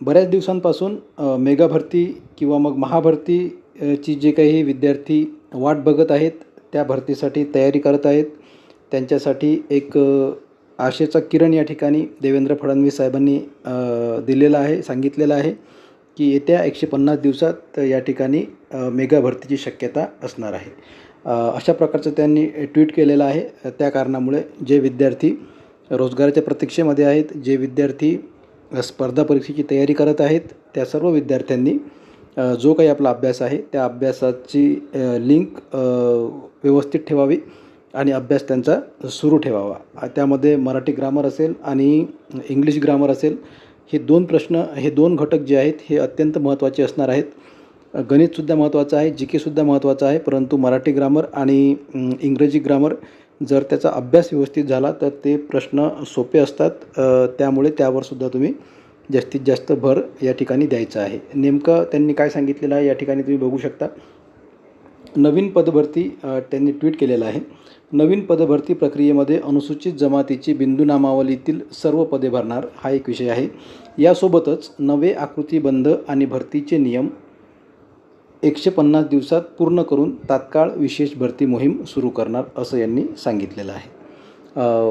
बऱ्याच दिवसांपासून अ, मेगा भरती किंवा मग महाभरतीची जे काही विद्यार्थी वाट बघत आहेत त्या भरतीसाठी तयारी करत आहेत. त्यांच्यासाठी एक आशेचा किरण या ठिकाणी देवेंद्र फडणवीस साहेबांनी दिलेला आहे सांगितलेलं आहे की येत्या एकशे पन्नास दिवसात या ठिकाणी अ, मेगा भरतीची शक्यता असणार आहे. अशा प्रकारचं त्यांनी ट्विट केलेलं आहे. त्या कारणामुळे जे विद्यार्थी रोजगाराच्या प्रतीक्षेमध्ये आहेत जे विद्यार्थी स्पर्धा परीक्षेची तयारी करत आहेत त्या सर्व विद्यार्थ्यांनी. जो काही आपला अभ्यास आहे त्या अभ्यासाची लिंक व्यवस्थित ठेवावी आणि अभ्यास त्यांचा सुरू ठेवावा. त्यामध्ये मराठी ग्रामर असेल आणि इंग्लिश ग्रामर असेल हे दोन प्रश्न हे दोन घटक जे आहेत हे अत्यंत महत्त्वाचे असणार आहेत. गणितसुद्धा महत्त्वाचं आहे जी केसुद्धा महत्त्वाचं आहे परंतु मराठी ग्रामर आणि इंग्रजी ग्रामर जर त्याचा अभ्यास व्यवस्थित झाला तर ते प्रश्न सोपे असतात. त्यामुळे त्यावरसुद्धा तुम्ही जास्तीत जास्त भर या ठिकाणी द्यायचा आहे. नेमकं त्यांनी काय सांगितलेलं आहे या ठिकाणी तुम्ही बघू शकता. नवीन पदभरती त्यांनी ट्विट केलेलं आहे. नवीन पदभरती प्रक्रियेमध्ये अनुसूचित जमातीची बिंदूनामावलीतील सर्व पदे भरणार हा एक विषय आहे. यासोबतच नवे आकृतीबंध आणि भरतीचे नियम एकशे पन्नास दिवसात पूर्ण करून तात्काळ विशेष भरती मोहीम सुरू करणार असं यांनी सांगितलेलं आहे.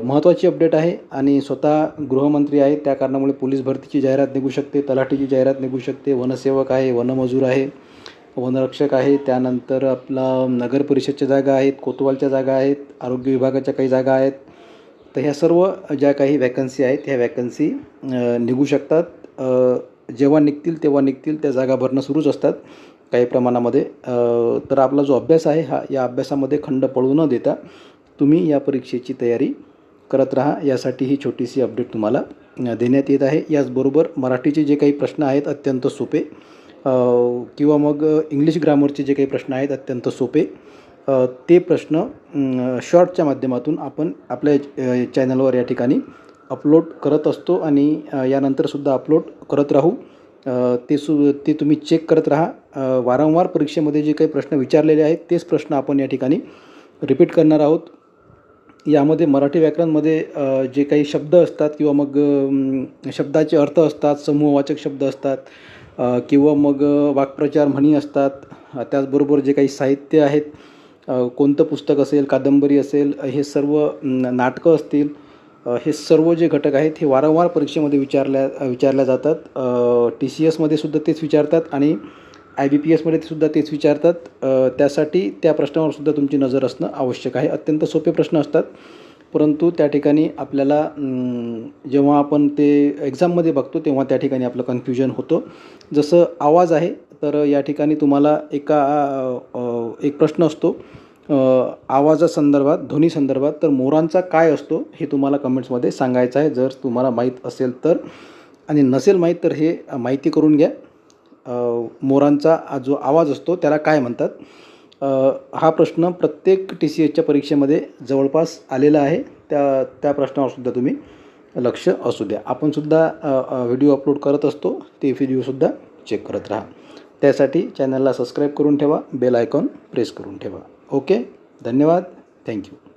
महत्त्वाची अपडेट आहे आणि स्वतः गृहमंत्री आहेत त्या कारणामुळे पोलीस भरतीची जाहिरात निघू शकते तलाठीची जाहिरात निघू शकते वनसेवक आहे वनमजूर आहे वनरक्षक आहे त्यानंतर आपला नगर परिषदच्या जागा आहेत कोतवालच्या जागा आहेत आरोग्य विभागाच्या काही जागा आहेत. तर ह्या सर्व ज्या काही वॅकन्सी आहेत ह्या वॅकन्सी निघू शकतात. जेव्हा निघतील तेव्हा निघतील त्या जागा भरणं सुरूच असतात. काही प्रमाणामध्ये तर आपला जो अभ्यास आहे हा या अभ्यासामध्ये खंड पडू न देता तुम्ही या परीक्षेची तयारी करत राहा. यासाठी ही छोटीशी अपडेट तुम्हाला देण्यात येत आहे. याचबरोबर मराठीचे जे काही प्रश्न आहेत अत्यंत सोपे किंवा मग इंग्लिश ग्रामरचे जे काही प्रश्न आहेत अत्यंत सोपे ते प्रश्न शॉर्टच्या माध्यमातून आपण आपल्या चॅनलवर या ठिकाणी अपलोड करत असतो आणि यानंतरसुद्धा अपलोड करत राहू. ते सु ते तुम्ही चेक करत राहा. वारंवार परीक्षेमध्ये जे काही प्रश्न विचारलेले आहेत तेच प्रश्न आपण या ठिकाणी रिपीट करणार आहोत. यामध्ये मराठी व्याकरणमध्ये जे काही शब्द असतात किंवा मग शब्दाचे अर्थ असतात समूहवाचक शब्द असतात किंवा मग वाक्प्रचार म्हणी असतात त्याचबरोबर जे काही साहित्य आहेत कोणतं पुस्तक असेल कादंबरी असेल हे सर्व नाटकं असतील. हे सर्व जे घटक आहेत हे वारंवार परीक्षेमध्ये विचारल्या विचारल्या जातात. टी सी एसमध्ये सुद्धा तेच विचारतात आणि आय बी पी एसमध्ये सुद्धा तेच विचारतात. त्यासाठी त्या प्रश्नावर सुद्धा तुमची नजर असणं आवश्यक आहे. अत्यंत सोपे प्रश्न असतात. परंतु त्या ठिकाणी आपल्याला जेव्हा आपण ते एक्झाममध्ये बघतो तेव्हा त्या ठिकाणी आपलं कन्फ्युजन होतं. जसं आवाज आहे तर या ठिकाणी तुम्हाला एका एक प्रश्न असतो. आवाजासंदर्भात ध्वनीसंदर्भात तर मोरांचा काय असतो हे तुम्हाला कमेंट्समध्ये सांगायचं आहे. जर तुम्हाला माहीत असेल तर. आणि नसेल माहीत तर हे माहिती करून घ्या. मोरांचा जो आवाज असतो त्याला काय म्हणतात? हा प्रश्न प्रत्येक टी सी एचच्या परीक्षेमध्ये जवळपास आलेला आहे. त्या त्या प्रश्नावरसुद्धा तुम्ही लक्ष असू द्या. आपणसुद्धा व्हिडिओ अपलोड करत असतो. ते व्हिडिओसुद्धा चेक करत राहा. त्यासाठी चॅनलला सबस्क्राईब करून ठेवा. बेल आयकॉन प्रेस करून ठेवा. ओके धन्यवाद थँक्यू